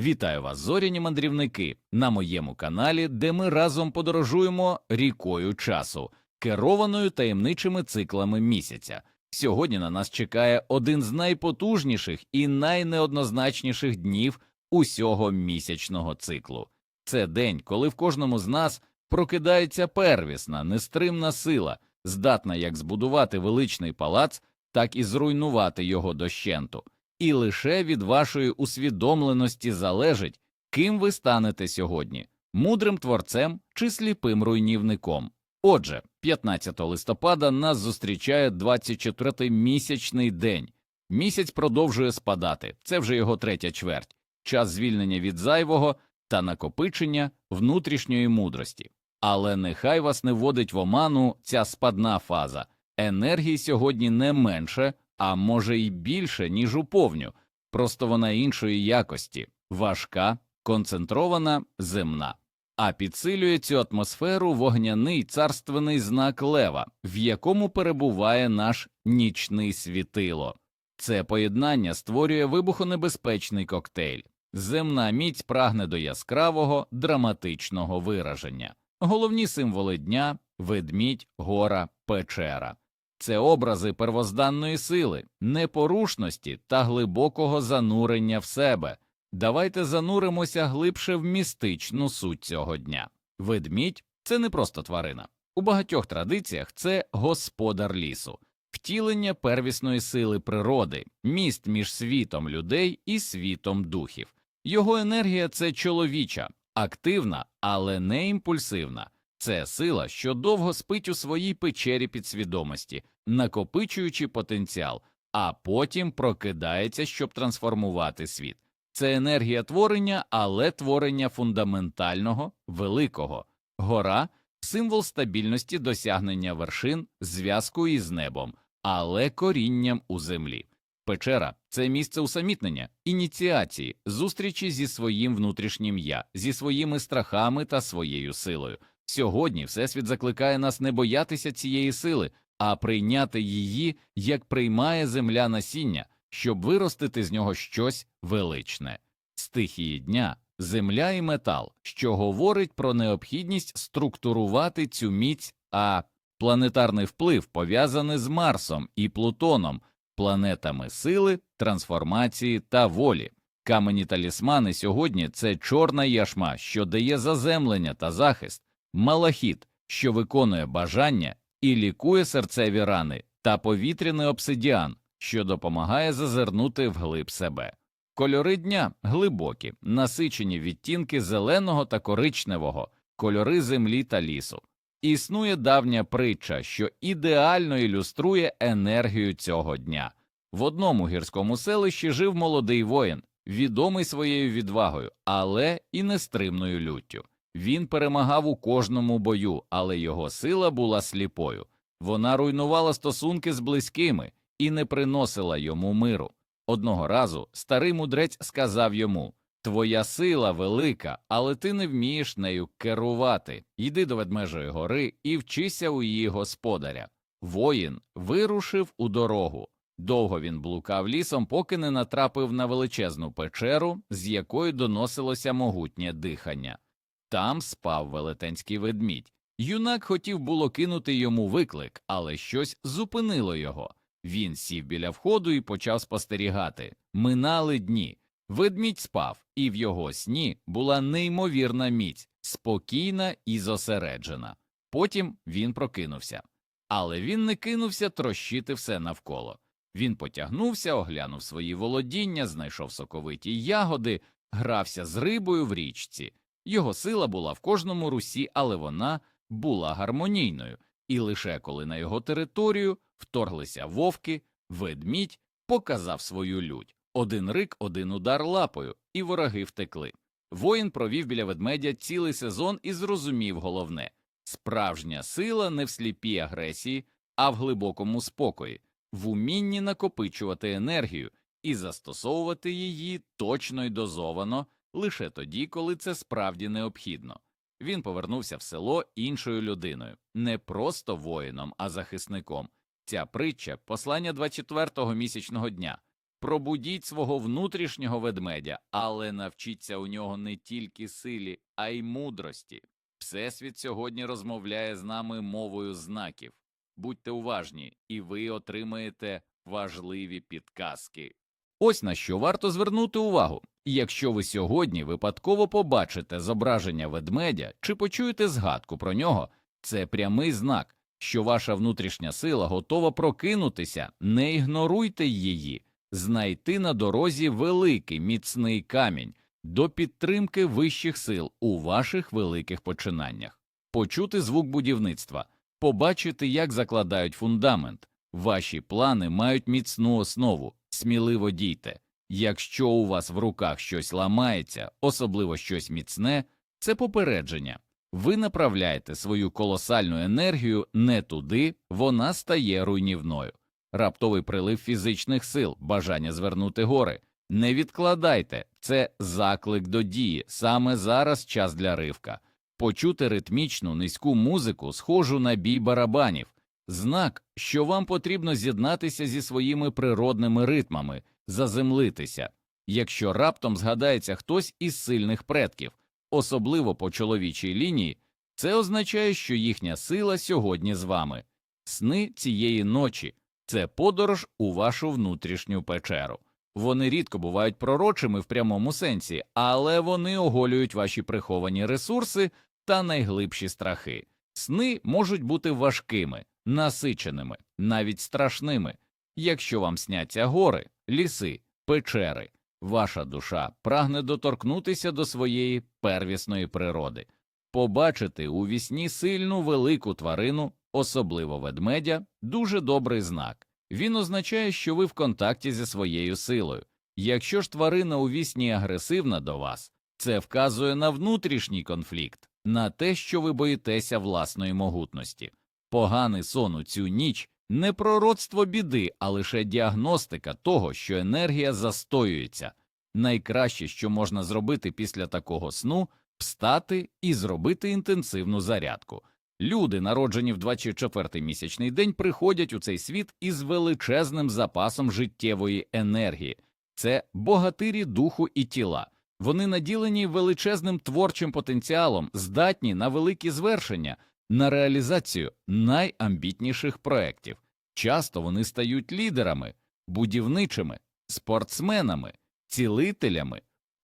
Вітаю вас, зоряні мандрівники, на моєму каналі, де ми разом подорожуємо рікою часу, керованою таємничими циклами місяця. Сьогодні на нас чекає один з найпотужніших і найнеоднозначніших днів усього місячного циклу. Це день, коли в кожному з нас прокидається первісна, нестримна сила, здатна як збудувати величний палац, так і зруйнувати його дощенту. І лише від вашої усвідомленості залежить, ким ви станете сьогодні мудрим творцем чи сліпим руйнівником. Отже, 15 листопада нас зустрічає 24-й місячний день. Місяць продовжує спадати, це вже його третя чверть, час звільнення від зайвого та накопичення внутрішньої мудрості. Але нехай вас не вводить в оману ця спадна фаза. Енергії сьогодні не менше, а може й більше, ніж у повню, просто вона іншої якості, важка, концентрована, земна. А підсилює цю атмосферу вогняний царственний знак лева, в якому перебуває наш нічний світило. Це поєднання створює вибухонебезпечний коктейль. Земна міць прагне до яскравого, драматичного вираження. Головні символи дня ведмідь, гора, печера. Це образи первозданної сили, непорушності та глибокого занурення в себе. Давайте зануримося глибше в містичну суть цього дня. Ведмідь це не просто тварина. У багатьох традиціях це господар лісу, втілення первісної сили природи, міст між світом людей і світом духів. Його енергія це чоловіча, активна, але не імпульсивна. Це сила, що довго спить у своїй печері підсвідомості, накопичуючи потенціал, а потім прокидається, щоб трансформувати світ. Це енергія творення, але творення фундаментального, великого. Гора символ стабільності досягнення вершин, зв'язку із небом, але корінням у землі. Печера це місце усамітнення, ініціації, зустрічі зі своїм внутрішнім я, зі своїми страхами та своєю силою. Сьогодні Всесвіт закликає нас не боятися цієї сили, а прийняти її, як приймає земля насіння, щоб виростити з нього щось величне. Стихії дня, земля і метал, що говорить про необхідність структурувати цю міць, а планетарний вплив пов'язаний з Марсом і Плутоном, планетами сили, трансформації та волі. Камені талісмани сьогодні це чорна яшма, що дає заземлення та захист, малахіт, що виконує бажання і лікує серцеві рани, та повітряний обсидіан, що допомагає зазирнути вглиб себе. Кольори дня глибокі, насичені відтінки зеленого та коричневого, кольори землі та лісу. Існує давня притча, що ідеально ілюструє енергію цього дня. В одному гірському селищі жив молодий воїн, відомий своєю відвагою, але і нестримною люттю. Він перемагав у кожному бою, але його сила була сліпою. Вона руйнувала стосунки з близькими і не приносила йому миру. Одного разу старий мудрець сказав йому Твоя сила велика, але ти не вмієш нею керувати. Йди до ведмежої гори і вчися у її господаря. Воїн вирушив у дорогу. Довго він блукав лісом, поки не натрапив на величезну печеру, з якої доносилося могутнє дихання. Там спав велетенський ведмідь. Юнак хотів було кинути йому виклик, але щось зупинило його. Він сів біля входу і почав спостерігати. Минали дні. Ведмідь спав, і в його сні була неймовірна міць, спокійна і зосереджена. Потім він прокинувся. Але він не кинувся трощити все навколо. Він потягнувся, оглянув свої володіння, знайшов соковиті ягоди, грався з рибою в річці. Його сила була в кожному русі, але вона була гармонійною, і лише коли на його територію вторглися вовки, ведмідь показав свою лють. Один рик, один удар лапою, і вороги втекли. Воїн провів біля ведмедя цілий сезон і зрозумів головне справжня сила не в сліпій агресії, а в глибокому спокої, в умінні накопичувати енергію і застосовувати її точно й дозовано лише тоді, коли це справді необхідно. Він повернувся в село іншою людиною, не просто воїном, а захисником. Ця притча послання 24-го місячного дня Пробудіть свого внутрішнього ведмедя, але навчіться у нього не тільки силі, а й мудрості. Всесвіт сьогодні розмовляє з нами мовою знаків. Будьте уважні, і ви отримаєте важливі підказки. Ось на що варто звернути увагу. Якщо ви сьогодні випадково побачите зображення ведмедя чи почуєте згадку про нього, це прямий знак, що ваша внутрішня сила готова прокинутися, не ігноруйте її, знайти на дорозі великий міцний камінь до підтримки вищих сил у ваших великих починаннях, почути звук будівництва, побачити, як закладають фундамент. Ваші плани мають міцну основу, сміливо дійте. Якщо у вас в руках щось ламається, особливо щось міцне, це попередження. Ви направляєте свою колосальну енергію не туди, вона стає руйнівною. Раптовий прилив фізичних сил, бажання звернути гори. Не відкладайте, це заклик до дії. Саме зараз час для ривка. Почути ритмічну низьку музику, схожу на бій барабанів, знак, що вам потрібно з'єднатися зі своїми природними ритмами, заземлитися. Якщо раптом згадається хтось із сильних предків, особливо по чоловічій лінії, це означає, що їхня сила сьогодні з вами. Сни цієї ночі це подорож у вашу внутрішню печеру. Вони рідко бувають пророчими в прямому сенсі, але вони оголюють ваші приховані ресурси та найглибші страхи. Сни можуть бути важкими, насиченими, навіть страшними. Якщо вам сняться гори, ліси, печери, ваша душа прагне доторкнутися до своєї первісної природи, побачити у вісні сильну велику тварину, особливо ведмедя, дуже добрий знак. Він означає, що ви в контакті зі своєю силою. Якщо ж тварина у вісні агресивна до вас, це вказує на внутрішній конфлікт, на те, що ви боїтеся власної могутності. Поганий сон у цю ніч не пророцтво біди, а лише діагностика того, що енергія застоюється. Найкраще, що можна зробити після такого сну, встати і зробити інтенсивну зарядку. Люди, народжені в 24-й місячний день, приходять у цей світ із величезним запасом життєвої енергії. Це богатирі духу і тіла. Вони наділені величезним творчим потенціалом, здатні на великі звершення, на реалізацію найамбітніших проєктів. Часто вони стають лідерами, будівничими, спортсменами, цілителями.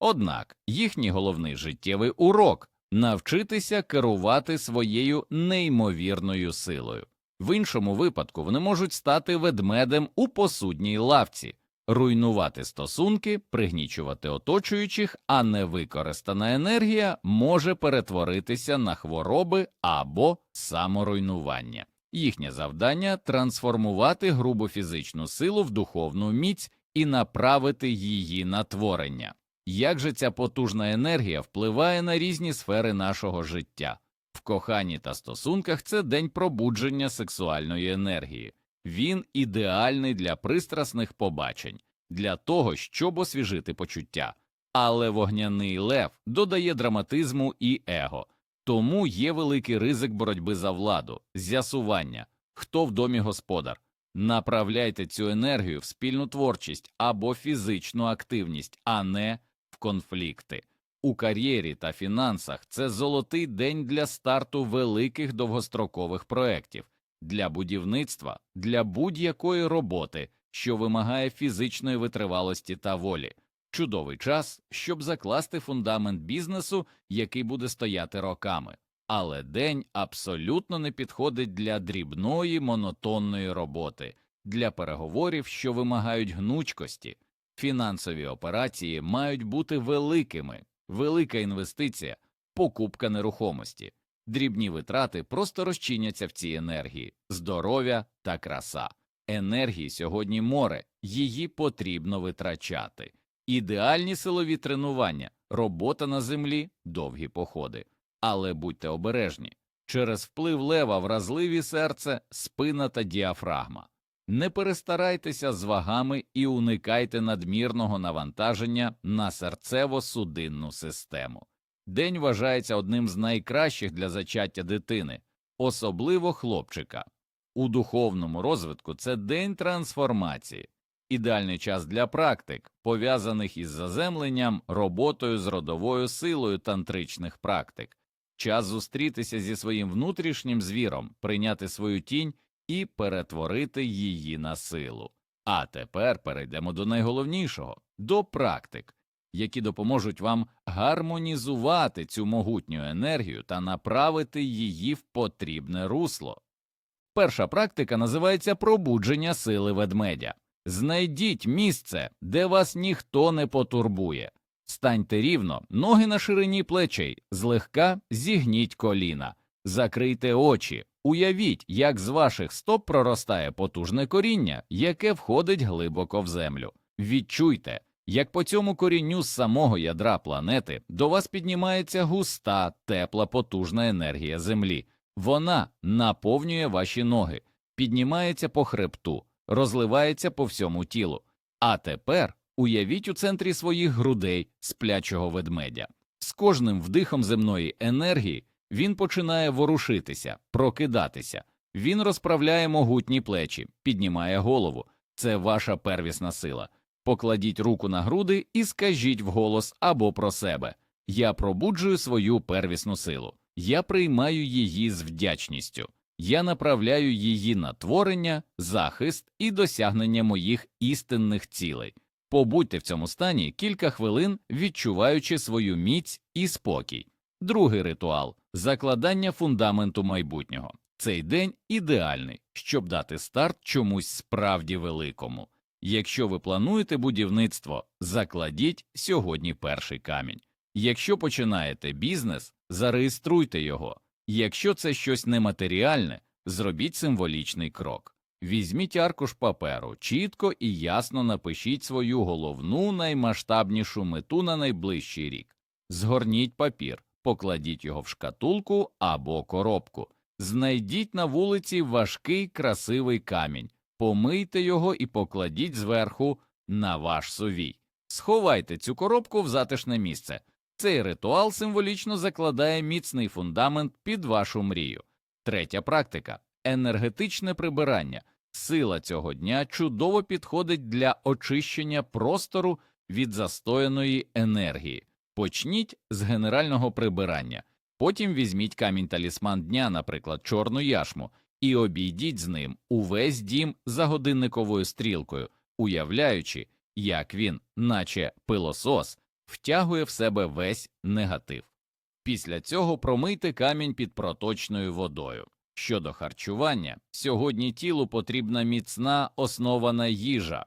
Однак їхній головний життєвий урок навчитися керувати своєю неймовірною силою. В іншому випадку вони можуть стати ведмедем у посудній лавці, руйнувати стосунки, пригнічувати оточуючих, а невикористана енергія може перетворитися на хвороби або саморуйнування. Їхнє завдання трансформувати грубу фізичну силу в духовну міць і направити її на творення. Як же ця потужна енергія впливає на різні сфери нашого життя? В коханні та стосунках це день пробудження сексуальної енергії. Він ідеальний для пристрасних побачень, для того, щоб освіжити почуття. Але вогняний лев додає драматизму і его, тому є великий ризик боротьби за владу, з'ясування, хто в домі господар. Направляйте цю енергію в спільну творчість або фізичну активність, а не в конфлікти. У кар'єрі та фінансах це золотий день для старту великих довгострокових проєктів, для будівництва, для будь-якої роботи, що вимагає фізичної витривалості та волі. Чудовий час, щоб закласти фундамент бізнесу, який буде стояти роками. Але день абсолютно не підходить для дрібної монотонної роботи, для переговорів, що вимагають гнучкості. Фінансові операції мають бути великими, велика інвестиція, покупка нерухомості, дрібні витрати просто розчиняться в цій енергії, здоров'я та краса. Енергії сьогодні море, її потрібно витрачати. Ідеальні силові тренування, робота на землі, довгі походи. Але будьте обережні через вплив лева вразливі серце, спина та діафрагма. Не перестарайтеся з вагами і уникайте надмірного навантаження на серцево-судинну систему. День вважається одним з найкращих для зачаття дитини, особливо хлопчика. У духовному розвитку це день трансформації. ідеальний час для практик, пов'язаних із заземленням, роботою з родовою силою тантричних практик, час зустрітися зі своїм внутрішнім звіром, прийняти свою тінь і перетворити її на силу. А тепер перейдемо до найголовнішого до практик, які допоможуть вам гармонізувати цю могутню енергію та направити її в потрібне русло. Перша практика називається пробудження сили ведмедя. Знайдіть місце, де вас ніхто не потурбує. Станьте рівно, ноги на ширині плечей, злегка зігніть коліна, закрийте очі, уявіть, як з ваших стоп проростає потужне коріння, яке входить глибоко в землю. Відчуйте, як по цьому корінню з самого ядра планети до вас піднімається густа, тепла, потужна енергія Землі. Вона наповнює ваші ноги, піднімається по хребту, розливається по всьому тілу. А тепер уявіть у центрі своїх грудей сплячого ведмедя. З кожним вдихом земної енергії він починає ворушитися, прокидатися. Він розправляє могутні плечі, піднімає голову. Це ваша первісна сила. Покладіть руку на груди і скажіть вголос або про себе Я пробуджую свою первісну силу, я приймаю її з вдячністю, я направляю її на творення, захист і досягнення моїх істинних цілей. Побудьте в цьому стані кілька хвилин, відчуваючи свою міць і спокій. Другий ритуал закладання фундаменту майбутнього. Цей день ідеальний, щоб дати старт чомусь справді великому. Якщо ви плануєте будівництво, закладіть сьогодні перший камінь. Якщо починаєте бізнес, зареєструйте його. Якщо це щось нематеріальне, зробіть символічний крок. Візьміть аркуш паперу, чітко і ясно напишіть свою головну наймасштабнішу мету на найближчий рік. Згорніть папір, покладіть його в шкатулку або коробку. Знайдіть на вулиці важкий красивий камінь, помийте його і покладіть зверху на ваш совій. Сховайте цю коробку в затишне місце. Цей ритуал символічно закладає міцний фундамент під вашу мрію. Третя практика енергетичне прибирання. Сила цього дня чудово підходить для очищення простору від застояної енергії. Почніть з генерального прибирання, потім візьміть камінь талісман дня, наприклад, чорну яшму, і обійдіть з ним увесь дім за годинниковою стрілкою, уявляючи, як він, наче пилосос, втягує в себе весь негатив. Після цього промийте камінь під проточною водою. Щодо харчування, сьогодні тілу потрібна міцна основана їжа.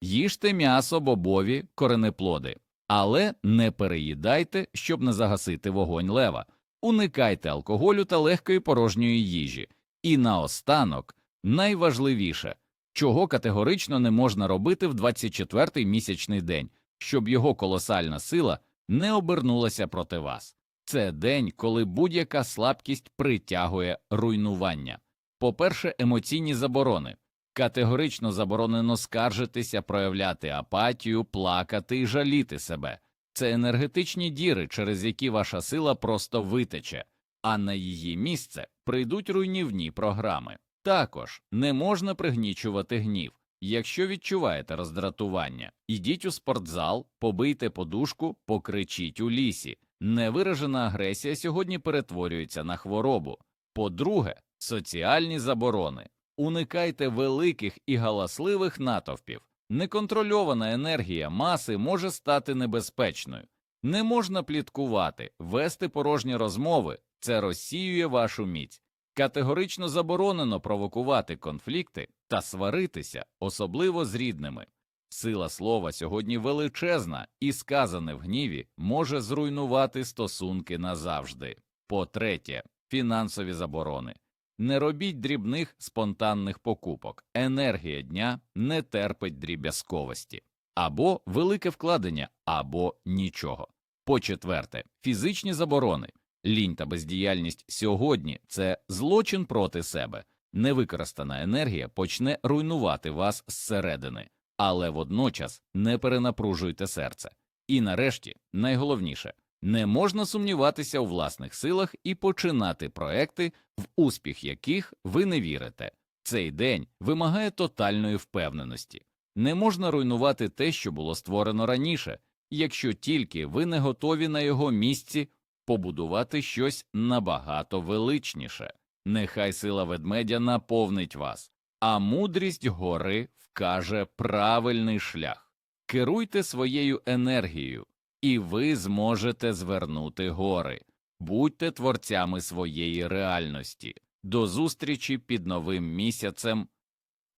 Їжте м'ясо, бобові, коренеплоди, але не переїдайте, щоб не загасити вогонь лева, уникайте алкоголю та легкої порожньої їжі. І наостанок, найважливіше, чого категорично не можна робити в 24-й місячний день, щоб його колосальна сила не обернулася проти вас. Це день, коли будь-яка слабкість притягує руйнування. По-перше, емоційні заборони. Категорично заборонено скаржитися, проявляти апатію, плакати і жаліти себе. Це енергетичні діри, через які ваша сила просто витече, а на її місце прийдуть руйнівні програми. Також не можна пригнічувати гнів. Якщо відчуваєте роздратування, ідіть у спортзал, побийте подушку, покричіть у лісі. Невиражена агресія сьогодні перетворюється на хворобу. По-друге, соціальні заборони. Уникайте великих і галасливих натовпів. Неконтрольована енергія маси може стати небезпечною. Не можна пліткувати, вести порожні розмови, це розсіює вашу міць. Категорично заборонено провокувати конфлікти та сваритися, особливо з рідними. Сила слова сьогодні величезна, і сказане в гніві може зруйнувати стосунки назавжди. По третє, фінансові заборони. Не робіть дрібних спонтанних покупок. Енергія дня не терпить дріб'язковості або велике вкладення, або нічого. По четверте, фізичні заборони. Лінь та бездіяльність сьогодні це злочин проти себе. Невикористана енергія почне руйнувати вас зсередини, але водночас не перенапружуйте серце. І нарешті, найголовніше, не можна сумніватися у власних силах і починати проекти, в успіх яких ви не вірите. Цей день вимагає тотальної впевненості. Не можна руйнувати те, що було створено раніше, якщо тільки ви не готові на його місці побудувати щось набагато величніше. Нехай сила ведмедя наповнить вас, а мудрість гори вкаже правильний шлях. Керуйте своєю енергією, і ви зможете звернути гори. Будьте творцями своєї реальності. До зустрічі під новим місяцем